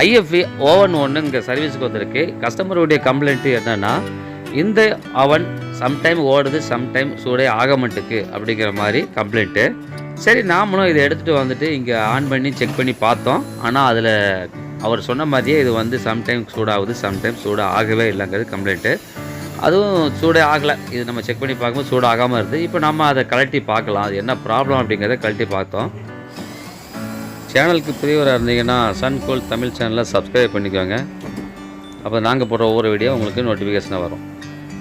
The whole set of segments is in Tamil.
ஐஎஃப்இ ஓவன் ஒன்று இங்கே சர்வீஸுக்கு வந்திருக்கு. கஸ்டமருடைய கம்ப்ளைண்ட்டு என்னென்னா இந்த அவன் சம்டைம் ஓடுது சம்டைம் சூடே ஆக மாட்டுக்கு அப்படிங்கிற மாதிரி கம்ப்ளைண்ட்டு சரி நாமளும் இதை எடுத்துகிட்டு வந்துட்டு இங்கே ஆன் பண்ணி செக் பண்ணி பார்த்தோம். ஆனால் அதில் அவர் சொன்ன மாதிரியே இது வந்து சம்டைம் சூடாகுது சம்டைம் சூடு ஆகவே இல்லைங்கிறது கம்ப்ளைண்ட்டு அதுவும் சூடே ஆகலை. இது நம்ம செக் பண்ணி பார்க்கும்போது சூடாகாமல் இருக்குது இப்போ நம்ம அதை கழட்டி பார்க்கலாம். அது என்ன ப்ராப்ளம் அப்படிங்கிறத கழட்டி பார்த்தோம். சேனலுக்கு புதியவராக இருந்தீங்கன்னா சன் கோல் தமிழ் சேனலை சப்ஸ்கிரைப் பண்ணிக்கோங்க. அப்போ நாங்கள் போடுற ஒவ்வொரு வீடியோ உங்களுக்கு நோட்டிஃபிகேஷனாக வரும்.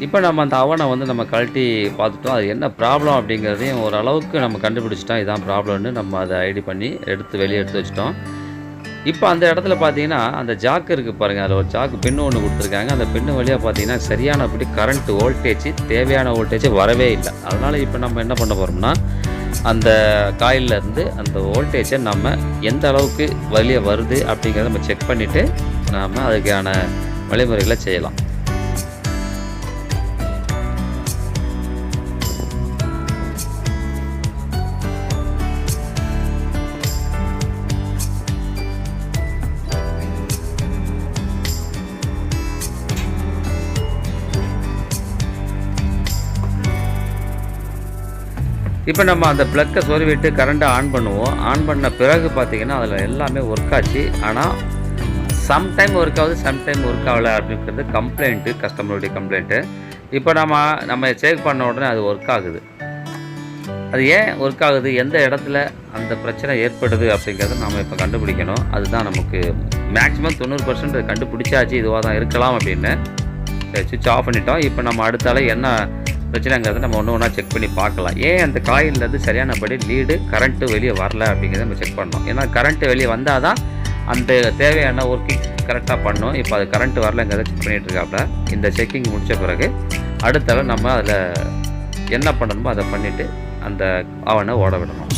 இப்போ நம்ம அந்த அவனை வந்து நம்ம கழட்டி பார்த்துட்டோம். அது என்ன ப்ராப்ளம் அப்படிங்கிறதையும் ஓரளவுக்கு நம்ம கண்டுபிடிச்சிட்டோம். இதான் ப்ராப்ளம்னு நம்ம அதை ஐடி பண்ணி எடுத்து வெளியே எடுத்து வச்சிட்டோம். இப்போ அந்த இடத்துல பார்த்தீங்கன்னா அந்த ஜாக்கு இருக்குது பாருங்கள் அதில் ஒரு ஜாக்கு பின்னு ஒன்று கொடுத்துருக்காங்க. அந்த பின்னு வழியாக பார்த்தீங்கன்னா சரியானபடி கரண்ட் வோல்டேஜ் தேவையான வோல்டேஜ் வரவே இல்லை. அதனால் இப்போ நம்ம என்ன பண்ண போகிறோம்னா அந்த காயிலேருந்து அந்த வோல்டேஜை நம்ம எந்த அளவுக்கு வெளியே வருது அப்படிங்கிறத நம்ம செக் பண்ணிவிட்டு நாம் அதுக்கான வழிமுறைகளை செய்யலாம். இப்போ நம்ம அந்த ப்ளக்கை சொருவிட்டு கரண்ட்டை ஆன் பண்ணுவோம். ஆன் பண்ண பிறகு பார்த்திங்கன்னா அதில் எல்லாமே ஒர்க் ஆச்சு. ஆனால் சம்டைம் ஒர்க் ஆகுது சம்டைம் ஒர்க் ஆகலை அப்படிங்கிறது கம்ப்ளைண்ட்டு கஸ்டமருடைய கம்ப்ளைண்ட்டு இப்போ நம்ம நம்ம செக் பண்ண உடனே அது ஒர்க் ஆகுது. அது ஏன் ஒர்க் ஆகுது? எந்த இடத்துல அந்த பிரச்சனை ஏற்படுது அப்படிங்கிறத நம்ம இப்போ கண்டுபிடிக்கணும். அதுதான் நமக்கு மேக்ஸிமம் தொண்ணூறு பர்சன்ட் கண்டுபிடிச்சாச்சு இதுவாக தான் இருக்கலாம் அப்படின்னு. சுவிட்ச் ஆஃப் பண்ணிட்டோம். இப்போ நம்ம அடுத்தால என்ன பிரச்சனைங்கிறத நம்ம ஒன்று ஒன்றா செக் பண்ணி பார்க்கலாம். ஏன் அந்த காயிலேருந்து சரியானபடி லீடு கரண்ட்டு வெளியே வரல அப்படிங்கிறத நம்ம செக் பண்ணோம் ஏன்னா கரண்ட்டு வெளியே வந்தால் தான் அந்த தேவையான ஒர்க்கிங் கரெக்டாக பண்ணும். இப்போ அது கரண்ட் வரலங்கிறத செக் பண்ணிகிட்டு இருக்காப்புல இந்த செக்கிங் முடித்த பிறகு அடுத்தவரை நம்ம அதில் என்ன பண்ணணுமோ அதை பண்ணிவிட்டு அந்த அவனை ஓட விடணும்.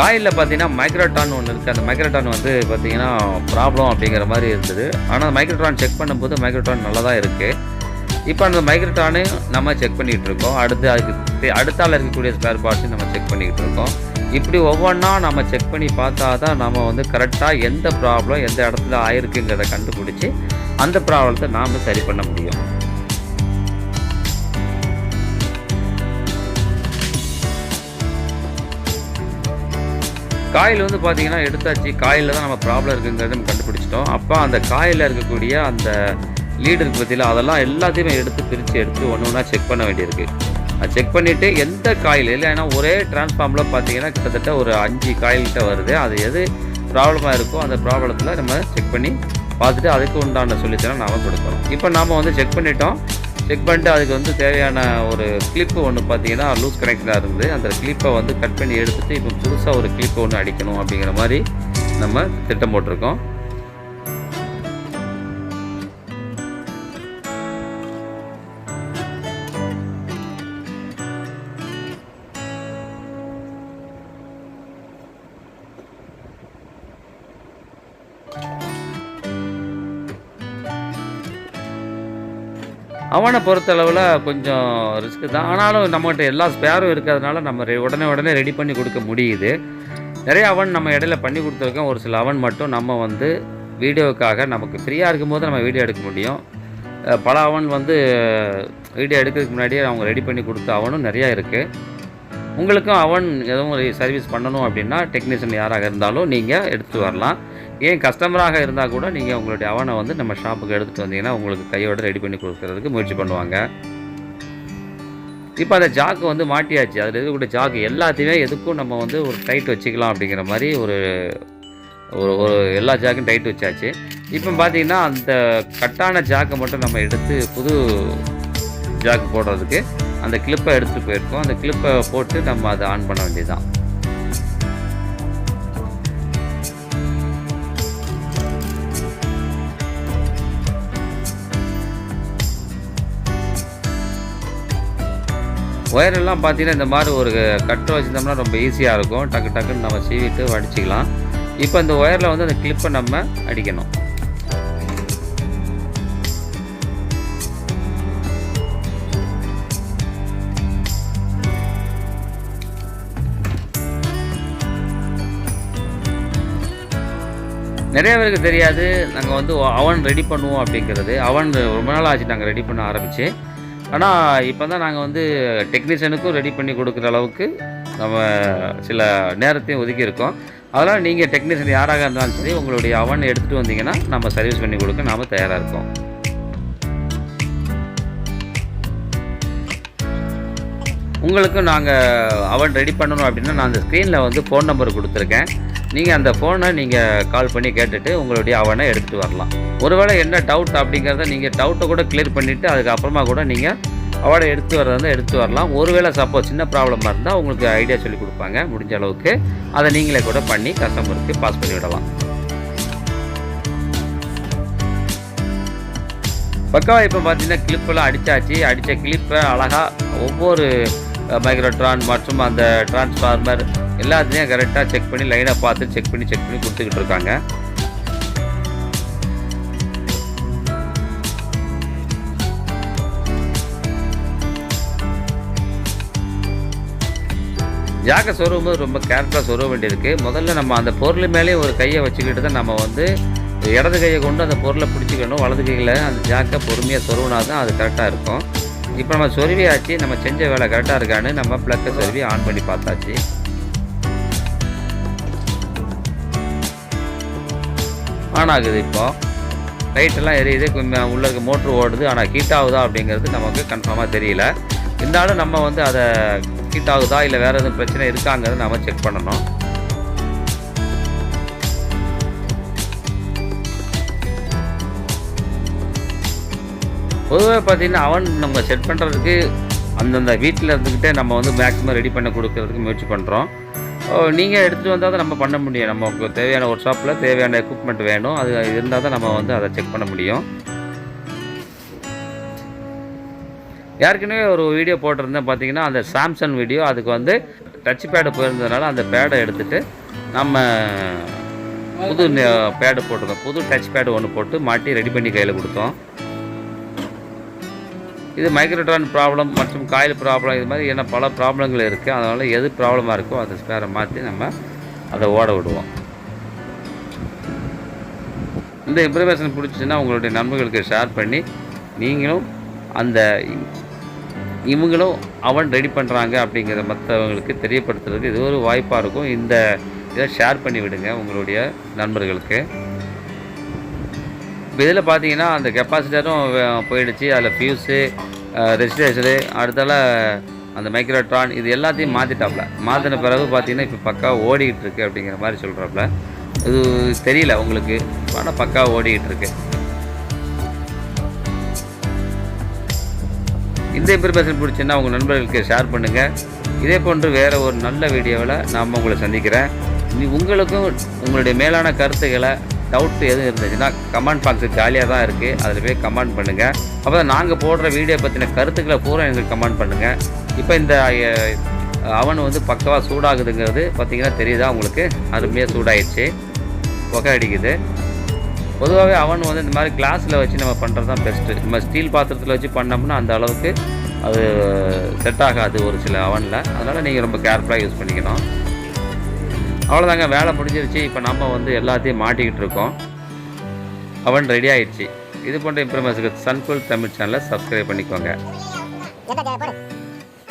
காயிலில் பார்த்தீங்கன்னா மைக்ரோட்டான் ஒன்று இருக்குது அந்த மைக்ரோட்டான் வந்து பார்த்தீங்கன்னா ப்ராப்ளம் அப்படிங்கிற மாதிரி இருந்தது ஆனால் மைக்ரோடான் செக் பண்ணும்போது மைக்ரோட்டான் நல்லா தான் இருக்குது இப்போ அந்த மைக்ரோட்டானு நம்ம செக் பண்ணிகிட்டு இருக்கோம். அடுத்து அதுக்கு தே- அடுத்தால இருக்கக்கூடிய ஸ்பேர் பார்ட்ஸையும் நம்ம செக் பண்ணிக்கிட்டு இருக்கோம். இப்படி ஒவ்வொன்றா நம்ம செக் பண்ணி பார்த்தா தான் நம்ம வந்து கரெக்டாக எந்த ப்ராப்ளம் எந்த இடத்துல ஆயிருக்குங்கிறத கண்டுபிடிச்சி அந்த ப்ராப்ளத்தை நாம் சரி பண்ண முடியும். காயில் வந்து பார்த்தீங்கன்னா எடுத்தாச்சு. காயில் தான் நம்ம ப்ராப்ளம் இருக்குங்கிறத நம்ம கண்டுபிடிச்சிட்டோம். அப்போ அந்த காயில் இருக்கக்கூடிய அந்த லீடருக்கு பற்றியில் அதெல்லாம் எல்லாத்தையுமே எடுத்து பிரித்து எடுத்து ஒன்று ஒன்றா செக் பண்ண வேண்டியிருக்கு. அது செக் பண்ணிவிட்டு எந்த காயில் இல்லை ஏன்னா ஒரே டிரான்ஸ்ஃபார்மில் பார்த்தீங்கன்னா கிட்டத்தட்ட ஒரு அஞ்சு காயில் கிட்ட வருது. அது எது ப்ராப்ளமாக இருக்கோ அந்த ப்ராப்ளத்தில் நம்ம செக் பண்ணி பார்த்துட்டு அதுக்கு உண்டான சொல்யூஷனை நாம் கொடுக்கணும். இப்போ நாம் வந்து செக் பண்ணிட்டோம். செக் பண்ணிட்டு அதுக்கு வந்து தேவையான ஒரு கிளிப்பு ஒன்று பார்த்தீங்கன்னா லூஸ் கனெக்டடாக இருந்தது. அந்த கிளிப்பை வந்து கட் பண்ணி எடுத்துட்டு இப்போ புதுசாக ஒரு கிளிப்பை ஒன்று அடிக்கணும் அப்படிங்கிற மாதிரி நம்ம திட்டம் போட்டிருக்கோம். அவனை பொறுத்தளவில் கொஞ்சம் ரிஸ்க்கு தான். ஆனாலும் நம்மகிட்ட எல்லா ஸ்பேரும் இருக்கிறதுனால நம்ம ரெ- உடனே உடனே ரெடி பண்ணி கொடுக்க முடியுது. நிறைய அவன் நம்ம இடையில பண்ணி கொடுத்துருக்கோம் ஒரு சில அவன் மட்டும் நம்ம வந்து வீடியோவுக்காக நமக்கு ஃப்ரீயாக இருக்கும்போது நம்ம வீடியோ எடுக்க முடியும். பல அவன் வந்து வீடியோ எடுக்கிறதுக்கு முன்னாடியே அவங்க ரெடி பண்ணி கொடுத்த அவனும் நிறையா இருக்குது உங்களுக்கும் அவன் எதுவும் சர்வீஸ் பண்ணணும் அப்படின்னா டெக்னீஷியன் யாராக இருந்தாலும் நீங்கள் எடுத்து வரலாம். ஏன் கஸ்டமராக இருந்தால் கூட நீங்கள் உங்களுடைய அவனை வந்து நம்ம ஷாப்புக்கு எடுத்துகிட்டு வந்தீங்கன்னா உங்களுக்கு கையோட ரெடி பண்ணி கொடுக்கறதுக்கு முயற்சி பண்ணுவாங்க. இப்போ அந்த ஜாக்கு வந்து மாட்டியாச்சு. அதில் இருக்கக்கூடிய ஜாக்கு எல்லாத்தையுமே எதுக்கும் நம்ம வந்து ஒரு டைட் வச்சுக்கலாம் அப்படிங்கிற மாதிரி ஒரு ஒரு ஒரு எல்லா ஜாக்கும் டைட் வச்சாச்சு. இப்போ பார்த்தீங்கன்னா அந்த கட்டான ஜாக்கை மட்டும் நம்ம எடுத்து புது ஜாக்கு போடுறதுக்கு அந்த கிளிப்பை எடுத்துகிட்டு போயிருக்கோம். அந்த கிளிப்பை போட்டு நம்ம அதை ஆன் பண்ண வேண்டியதுதான். ஒயரெல்லாம் பார்த்தீங்கன்னா இந்த மாதிரி ஒரு கட்டை வச்சுருந்தோம்னா ரொம்ப ஈஸியாக இருக்கும். டக்கு டக்குன்னு நம்ம சீவிட்டு வடிச்சிக்கலாம். இப்போ இந்த ஒயரில் வந்து அந்த கிளிப்பை நம்ம அடிக்கணும். நிறைய பேருக்கு தெரியாது நாங்கள் வந்து அவன் ரெடி பண்ணுவோம் அப்படிங்கிறது. அவன் ரொம்ப நாள் ஆச்சு நாங்கள் ரெடி பண்ண ஆரம்பித்து ஆனால் இப்போ தான் நாங்கள் வந்து டெக்னீஷியனுக்கும் ரெடி பண்ணி கொடுக்குற அளவுக்கு நம்ம சில நேரத்தையும் ஒதுக்கியிருக்கோம் அதனால் நீங்கள் டெக்னீஷியன் யாராக இருந்தாலும் சரி உங்களுடைய அவன் எடுத்துகிட்டு வந்தீங்கன்னா நம்ம சர்வீஸ் பண்ணி கொடுக்க நாம் தயாராக இருக்கோம். உங்களுக்கு நாங்கள் அவன் ரெடி பண்ணணும் அப்படின்னா நான் அந்த ஸ்க்ரீனில் வந்து ஃபோன் நம்பர் கொடுத்துருக்கேன். நீங்கள் அந்த ஃபோனை நீங்கள் கால் பண்ணி கேட்டுட்டு உங்களுடைய அவனை எடுத்துகிட்டு வரலாம். ஒருவேளை என்ன டவுட் அப்படிங்கிறத நீங்கள் டவுட்டை கூட கிளியர் பண்ணிவிட்டு அதுக்கப்புறமா கூட நீங்கள் அவனை எடுத்து வர்றதா எடுத்து வரலாம். ஒருவேளை சப்போஸ் சின்ன ப்ராப்ளமாக இருந்தால் உங்களுக்கு ஐடியா சொல்லி கொடுப்பாங்க முடிஞ்ச அளவுக்கு. அதை நீங்களே கூட பண்ணி கஸ்டமருக்கு பாஸ் பண்ணி விடலாம். பக்காவா இப்போ பார்த்தீங்கன்னா கிளிப்பெல்லாம் அடித்தாச்சு அடித்த கிளிப்பை அழகாக ஒவ்வொரு மைக்ரோட்ரான் மற்றும் அந்த டிரான்ஸ்ஃபார்மர் எல்லாத்தையும் கரெக்டாக செக் பண்ணி லைனாக பார்த்து செக் பண்ணி செக் பண்ணி கொடுத்துக்கிட்டு இருக்காங்க. ஜாக்கை சொருகும்போது ரொம்ப கேர்ஃபுல்லாக சொருக வேண்டியிருக்கு. முதல்ல நம்ம அந்த பொருள் மேலே ஒரு கையை வச்சுக்கிட்டு தான் நம்ம வந்து இடது கையை கொண்டு அந்த பொருளை பிடிச்சிக்கணும். வலது கையில் அந்த ஜாக்கை பொறுமையாக சொருவினா தான் அது கரெக்டாக இருக்கும். இப்போ நம்ம சொருவியாச்சு நம்ம செஞ்ச வேலை கரெக்டாக இருக்கான்னு நம்ம ப்ளக்கை சொருவி ஆன் பண்ணி பார்த்தாச்சு. ஆன் ஆகுது இப்போ லைட்டெல்லாம் எரியுது கொஞ்சம் உள்ள இருக்க மோட்ரு ஓடுது ஆனால் ஹீட் ஆகுதா அப்படிங்கிறது நமக்கு கன்ஃபார்மாக தெரியல. இருந்தாலும் நம்ம வந்து அதை ஹீட் ஆகுதா இல்லை வேறு எதுவும் பிரச்சனை இருக்காங்கிறது நம்ம செக் பண்ணணும். பொதுவாக பார்த்தீங்கன்னா அவன் நம்ம செட் பண்ணுறதுக்கு அந்தந்த வீட்டில் இருந்துக்கிட்டே நம்ம வந்து மேக்ஸிமம் ரெடி பண்ண கொடுக்கறதுக்கு முயற்சி பண்ணுறோம் நீங்கள் எடுத்துகிட்டு வந்தால் தான் நம்ம பண்ண முடியும். நமக்கு தேவையான ஒரு ஷாப்பில் தேவையான எக்யூப்மெண்ட் வேணும். அது இருந்தால் தான் நம்ம வந்து அதை செக் பண்ண முடியும். ஏற்கனவே ஒரு வீடியோ போட்டிருந்தேன். பார்த்தீங்கன்னா அந்த சாம்சங் வீடியோ அதுக்கு வந்து டச் பேடு போயிருந்ததுனால அந்த பேடை எடுத்துகிட்டு நம்ம புது பேடு போட்டிருந்தோம். புது டச் பேடு ஒன்று போட்டு மாட்டி ரெடி பண்ணி கையில் கொடுத்தோம். இது மைக்ரோட்ரான் ப்ராப்ளம் மற்றும் காயில் ப்ராப்ளம் இது மாதிரி என்ன பல ப்ராப்ளங்கள் இருக்குது அதனால் எது ப்ராப்ளமாக இருக்கோ அதை ஸ்பேரை மாற்றி நம்ம அதை ஓட விடுவோம். இந்த இன்ஃபர்மேஷன் பிடிச்சிச்சின்னா உங்களுடைய நண்பர்களுக்கு ஷேர் பண்ணி நீங்களும் அந்த இவங்களும் அவன் ரெடி பண்ணுறாங்க அப்படிங்கிற மற்றவங்களுக்கு தெரியப்படுத்துறதுக்கு இது ஒரு வாய்ப்பாக இருக்கும். இந்த இதை ஷேர் பண்ணி விடுங்க உங்களுடைய நண்பர்களுக்கு. இதில் பார்த்தீங்கன்னா அந்த கெப்பாசிட்டரும் போயிடுச்சு. அதில் ஃபியூஸு ரெஜிஸ்ட்ரேஷனு அடுத்தால அந்த மைக்ரோட்ரான் இது எல்லாத்தையும் மாற்றிட்டாப்ல மாற்றின பிறகு பார்த்தீங்கன்னா இப்போ பக்கா ஓடிக்கிட்டு இருக்கு அப்படிங்கிற மாதிரி சொல்கிறாப்புல இது தெரியல உங்களுக்கு. ஆனால் பக்கா ஓடிக்கிட்டு இருக்கு இந்த இன்ஃபர்மேஷன் பிடிச்சுன்னா உங்கள் நண்பர்களுக்கு ஷேர் பண்ணுங்கள் இதே போன்று வேறு ஒரு நல்ல வீடியோவில் நாம் உங்களை சந்திக்கிறேன். நீ உங்களுக்கும் உங்களுடைய மேலான கருத்துக்களை டவுட்ஸ் எதுவும் இருந்துச்சுன்னா கமெண்ட் பாக்ஸு காலியாக தான் இருக்குது அதில் போய் கமெண்ட் பண்ணுங்கள் அப்போ தான் நாங்கள் போடுற வீடியோ பற்றின கருத்துக்களை பூரா எங்களுக்கு கமெண்ட் பண்ணுங்கள் இப்போ இந்த அவன் வந்து பக்கவாக சூடாகுதுங்கிறது பார்த்தீங்கன்னா தெரியுதா உங்களுக்கு? அருமையாக சூடாயிடுச்சு. புகை அடிக்குது. பொதுவாகவே அவன் வந்து இந்த மாதிரி கிளாஸில் வச்சு நம்ம பண்ணுறது தான் பெஸ்ட்டு நம்ம ஸ்டீல் பாத்திரத்தில் வச்சு பண்ணோம்னா அந்த அளவுக்கு அது செட் ஆகாது ஒரு சில அவனில் அதனால் நீங்கள் ரொம்ப கேர்ஃபுல்லாக யூஸ் பண்ணிக்கணும். அவ்வளோதாங்க வேலை முடிஞ்சிருச்சு. இப்போ நம்ம வந்து எல்லாத்தையும் மாட்டிக்கிட்டு இருக்கோம். அவன் ரெடி ஆயிடுச்சு. இது போன்ற இன்ஃபர்மேஷனுக்கு சன்ஃபுல் தமிழ் சேனலை சப்ஸ்கிரைப் பண்ணிக்கோங்க.